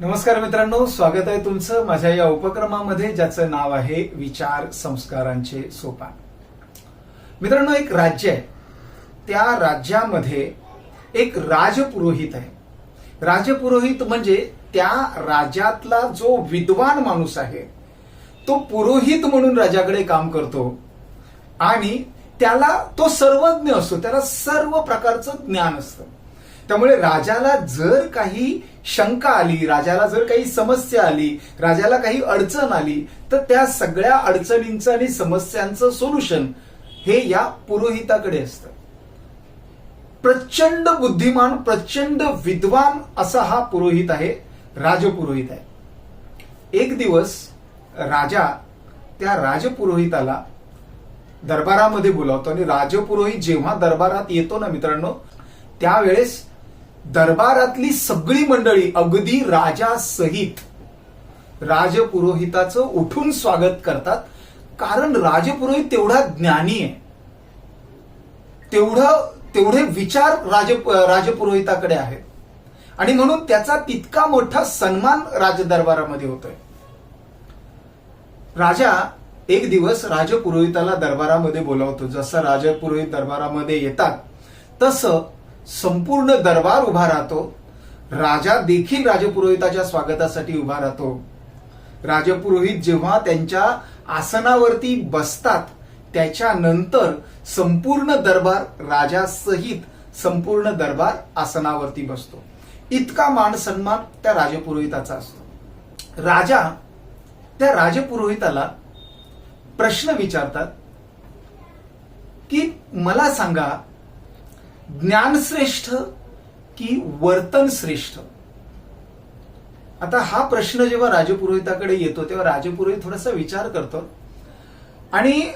नमस्कार मित्रांनो स्वागत आहे तुमचं माझ्या या उपक्रमामध्ये ज्याचं नाव आहे विचार संस्कारांचे सोपान. मित्रांनो एक राज्य आहे. त्या राज्यामध्ये एक राजपुरोहित आहे. राजपुरोहित म्हणजे त्या राज्यातला जो विद्वान माणूस आहे तो पुरोहित म्हणून राजाकडे काम करतो आणि त्याला तो सर्वज्ञ असतो त्याला सर्व प्रकारचं ज्ञान असतं. त्यामुळे राजाला जर काही शंका आली राजाला जर काही समस्या आली राजाला काही अडचण आली तर त्या सगळ्या अडचणींचं आणि समस्यांचं सोल्युशन हे या पुरोहिताकडे असतं. प्रचंड बुद्धिमान प्रचंड विद्वान असा हा पुरोहित आहे राजपुरोहित आहे. एक दिवस राजा त्या राजपुरोहिताला दरबारामध्ये बोलावतो आणि राजपुरोहित जेव्हा दरबारात येतो ना मित्रांनो त्यावेळेस दरबारातली सगळी मंडळी अगदी राजासहित राजपुरोहिताचं उठून स्वागत करतात. कारण राजपुरोहित तेवढा ज्ञानी आहे. तेवढं तेवढे विचार राज राजपुरोहिताकडे आहेत. आणि म्हणून त्याचा तितका मोठा सन्मान राजदरबारामध्ये होतोय. राजा एक दिवस राजपुरोहिताला दरबारामध्ये बोलावतो. जसं राजपुरोहित दरबारामध्ये येतात तसं संपूर्ण दरबार उभा राहतो. राजा देखील राजपुरोहिताच्या स्वागतासाठी उभा राहतो. राजपुरोहित जेव्हा त्यांच्या आसनावरती बसतात त्याच्यानंतर संपूर्ण दरबार राजासहित संपूर्ण दरबार आसनावरती बसतो. इतका मान सन्मान त्या राजपुरोहिताचा असतो. राजा त्या राजपुरोहिताला प्रश्न विचारतात की मला सांगा ज्ञान श्रेष्ठ की वर्तन श्रेष्ठ आता हा प्रश्न जेव्हा राजपुरोहिताकडे येतो तेव्हा राजपुरोहित थोडासा विचार करतो. आणि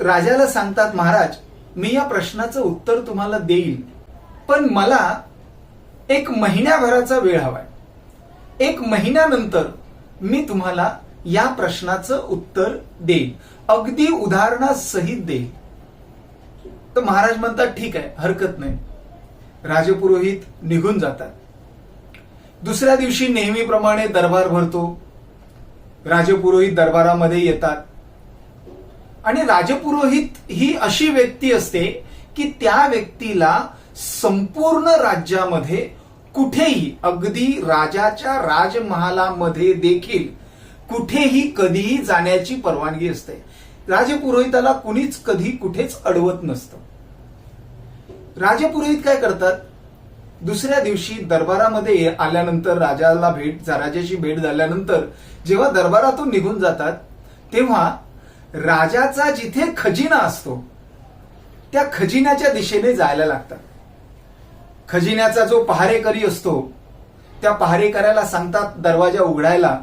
राजाला सांगतात महाराज मी या प्रश्नाचं उत्तर तुम्हाला देईल पण मला एक महिन्याभराचा वेळ हवाय. एक महिन्यानंतर मी तुम्हाला या प्रश्नाचं उत्तर देईल. अगदी उदाहरणासहित देईल. तर महाराज म्हणतात ठीक आहे हरकत नाही. राजपुरोहित निघून जातात. दुसऱ्या दिवशी नेहमीप्रमाणे दरबार भरतो. राजपुरोहित दरबारामध्ये येतात. आणि राजपुरोहित ही अशी व्यक्ती असते की त्या व्यक्तीला संपूर्ण राज्यामध्ये कुठेही अगदी राजाच्या राजमहालामध्ये देखील कुठेही कधीही जाण्याची परवानगी असते. राजपुरोहिताला कुणीच कधी कुठेच अडवत नसतं. राजपुरोहित काय करतात? दुसऱ्या दिवशी दरबारामध्ये आल्यानंतर राजाला भेट राजाची भेट झाल्यानंतर जेव्हा दरबारातून निघून जातात तेव्हा राजाचा जिथे खजिना असतो त्या खजिन्याच्या दिशेने जायला लागतात. खजिन्याचा जो पहारेकरी असतो त्या पहारेकऱ्याला सांगतात दरवाजा उघडायला.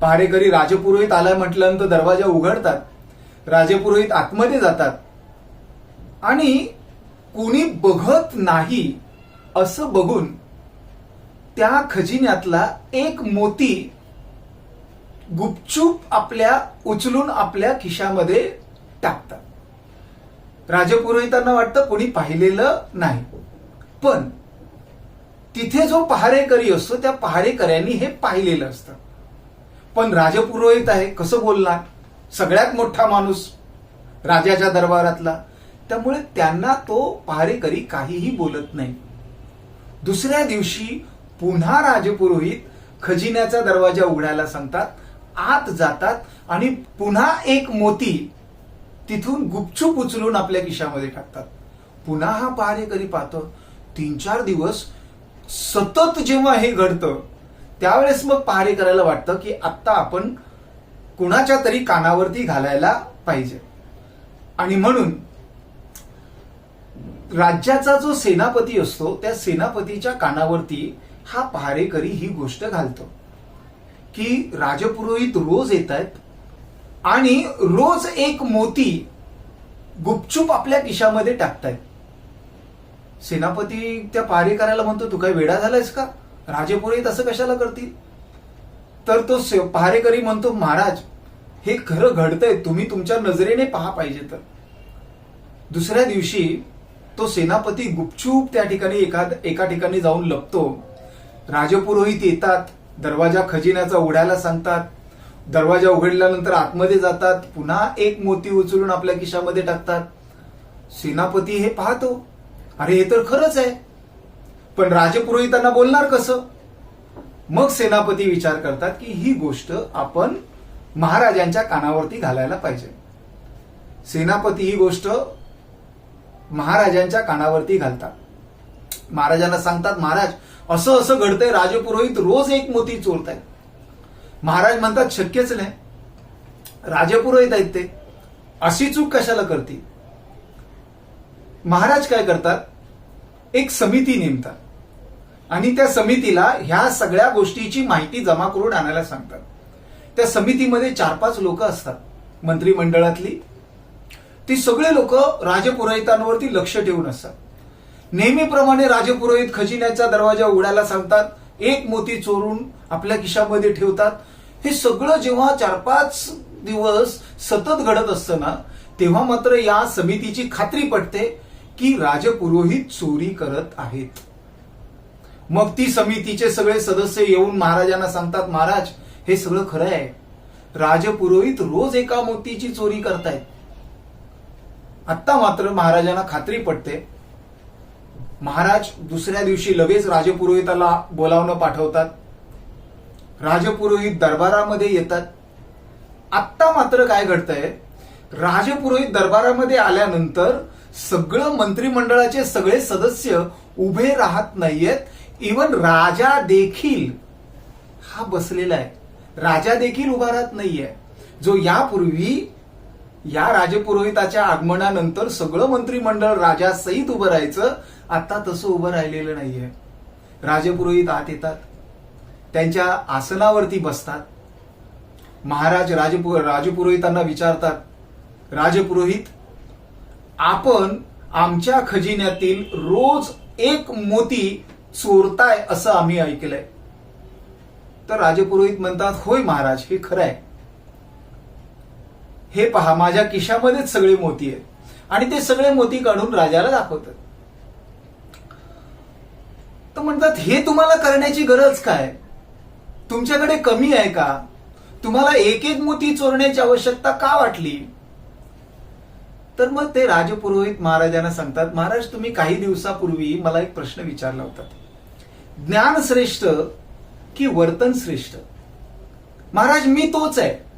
पहारेकरी राजपुरोहित आलाय म्हटल्यानंतर दरवाजा उघडतात. राजपुरोहित आतमध्ये जातात. आणि कोणी बघत नाही असं बघून त्या खजिन्यातला एक मोती गुपचूप आपल्या उचलून आपल्या खिशामध्ये टाकतात. राजपुरोहितांना वाटतं कोणी पाहिलेलं नाही. पण तिथे जो पहारेकरी असतो त्या पहारेकऱ्यांनी हे पाहिलेलं असतं. पण राजपुरोहित आहे कसं बोलणार? सगळ्यात मोठा माणूस राजाच्या दरबारातला. त्यामुळे त्यांना तो पहारेकरी काहीही बोलत नाही. दुसऱ्या दिवशी पुन्हा राजपुरोहित खजिन्याचा दरवाजा उघडायला सांगतात आत जातात आणि पुन्हा एक मोती तिथून गुपचूप उचलून आपल्या खिशामध्ये टाकतात. पुन्हा हा पहारेकरी पाहतो तीन चार दिवस सतत जेव्हा हे घडतं त्यावेळेस मग पहारे करायला वाटतं की आत्ता आपण कुणाच्या तरी कानावरती घालायला पाहिजे. आणि म्हणून राज्याचा जो सेनापती असतो त्या सेनापतीच्या कानावरती हा पहारेकरी ही गोष्ट घालतो. की राजपुरोहित रोज येत आहेत आणि रोज एक मोती गुपचूप आपल्या किशामध्ये टाकतायत. सेनापती त्या पहारेकऱ्याला म्हणतो तू काय वेडा झालायस का? राजपुरोहित असं कशाला करतील? तर तो से- पहारेकरी म्हणतो महाराज हे खरं घडतंय तुम्ही तुमच्या नजरेने पहा पाहिजे तर. दुसऱ्या दिवशी तो सेनापती गुपचूप त्या ठिकाणी एका एका ठिकाणी जाऊन लपतो. राजपुरोहित येतात दरवाजा खजिन्याचा उघडायला सांगतात. दरवाजा उघडल्यानंतर आतमध्ये जातात पुन्हा एक मोती उचलून आपल्या खिशामध्ये टाकतात. सेनापती हे पाहतो अरे हे तर खरंच आहे. पण राजपुरोहितांना बोलणार कसं? मग सेनापती विचार करतात की ही गोष्ट आपण महाराजांच्या कानावरती घालायला पाहिजे. सेनापती ही गोष्ट महाराजांच्या कानावरती घालतात. महाराजांना सांगतात महाराज असं असं घडतंय राजपुरोहित रोज एक मोती चोरतायत. महाराज म्हणतात शक्यच नाही. राजपुरोहित आहेत ते. अशी चूक कशाला करतील? महाराज काय करतात? एक समिती नेमतात. आणि त्या समितीला ह्या सगळ्या गोष्टीची माहिती जमा करून आणायला सांगतात. त्या समितीमध्ये चार पाच लोक असतात. मंत्रिमंडळातली ती सगळे लोक राजपुरोहितांवरती लक्ष ठेवून असतात. नेहमीप्रमाणे राजपुरोहित खजिन्याचा दरवाजा उघडायला सांगतात एक मोती चोरून आपल्या खिशामध्ये ठेवतात. हे सगळं जेव्हा चार पाच दिवस सतत घडत असतं ना तेव्हा मात्र या समितीची खात्री पटते की राजपुरोहित चोरी करत आहेत. मग ती समितीचे सगळे सदस्य येऊन महाराजांना सांगतात महाराज हे सगळं खरं आहे. राजपुरोहित रोज एका मोतीची चोरी करतायत. आत्ता मात्र महाराजांना खात्री पटते महाराज दुसऱ्या दिवशी लगेच राजपुरोहिताला बोलावणं पाठवतात. राजपुरोहित दरबारामध्ये येतात. आत्ता मात्र काय घडतंय? राजपुरोहित दरबारामध्ये आल्यानंतर सगळं मंत्रिमंडळाचे सगळे सदस्य उभे राहत नाहीयेत. इवन राजा देखील हा बसलेला आहे. राजा देखील उभा राहत नाहीये. जो यापूर्वी या राजपुरोहिताच्या आगमनानंतर सगळं मंत्रिमंडळ राजासहित उभं राहायचं. आता तसं उभं राहिलेलं नाहीये. राजपुरोहित आत येतात. त्यांच्या आसनावरती बसतात. महाराज राजपु राजपुरोहितांना विचारतात राजपुरोहित आपण आमच्या खजिन्यातील रोज एक मोती चोरताय असं आम्ही ऐकलंय. तर राजपुरोहित म्हणतात होय महाराज हे खरं आहे हे पहा माझ्या किशामध्येच सगळे मोती आहेत. आणि ते सगळे मोती काढून राजाला दाखवतात. तर म्हणतात हे तुम्हाला करण्याची गरज काय? तुमच्याकडे कमी आहे का? तुम्हाला एक एक मोती चोरण्याची आवश्यकता का वाटली? तर मग ते राजपुरोहित महाराजांना सांगतात महाराज तुम्ही काही दिवसापूर्वी मला एक प्रश्न विचारला होता. ज्ञान श्रेष्ठ की वर्तन श्रेष्ठ? महाराज मी तोच आहे.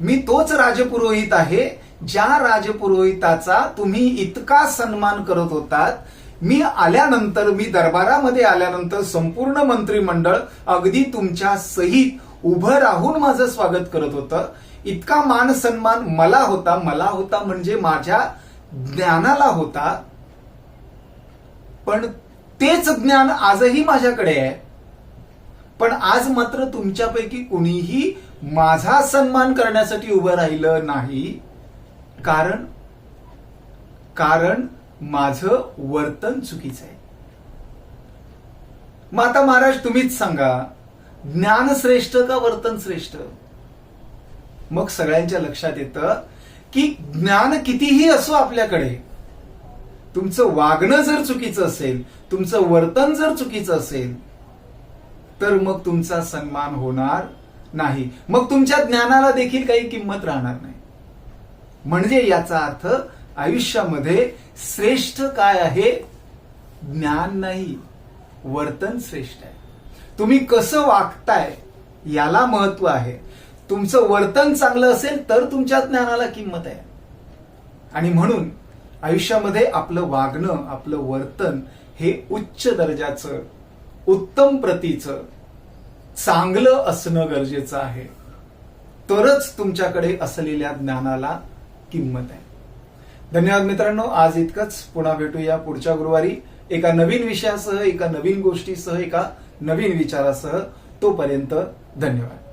मी तोच राजपुरोहित आहे ज्या राजपुरोहिताचा तुम्ही इतका सन्मान करत होतात. मी आल्यानंतर मी दरबारामध्ये आल्यानंतर संपूर्ण मंत्रिमंडळ अगदी तुमच्या सहित उभं राहून माझं स्वागत करत होतं. इतका मान सन्मान मला होता. मला होता म्हणजे माझ्या ज्ञानाला होता. पण तेच ज्ञान आजही माझ्याकडे आहे. पण आज मात्र तुमच्यापैकी कुणीही माझा सन्मान करण्यासाठी उभं राहिलं नाही. कारण कारण माझं वर्तन चुकीचं आहे. मग आता महाराज तुम्हीच सांगा ज्ञान श्रेष्ठ का वर्तन श्रेष्ठ मग सगळ्यांच्या लक्षात येतं की ज्ञान कितीही असो आपल्याकडे तुमचं वागणं जर चुकीचं असेल तुमचं वर्तन जर चुकीचं असेल तर मग तुमचा सन्मान होणार नाही. मग तुमच्या ज्ञानाला देखील काही किंमत राहणार नाही. म्हणजे याचा अर्थ आयुष्यामध्ये श्रेष्ठ काय आहे? ज्ञान नाही. वर्तन श्रेष्ठ आहे. तुम्ही कसं वागताय याला महत्त्व आहे. तुमचं वर्तन चांगलं असेल तर तुमच्या ज्ञानाला किंमत आहे. आणि म्हणून आयुष्यामध्ये आपलं वागणं आपलं वर्तन हे उच्च दर्जाचं उत्तम प्रतीचं चांगलं असणं गरजेचं आहे. तरच तुमच्याकडे असलेल्या ज्ञानाला किंमत आहे. धन्यवाद मित्रांनो आज इतकंच. पुन्हा भेटूया पुढच्या गुरुवारी. एका नवीन विषयासह एका नवीन गोष्टीसह एका नवीन विचारासह. तोपर्यंत धन्यवाद.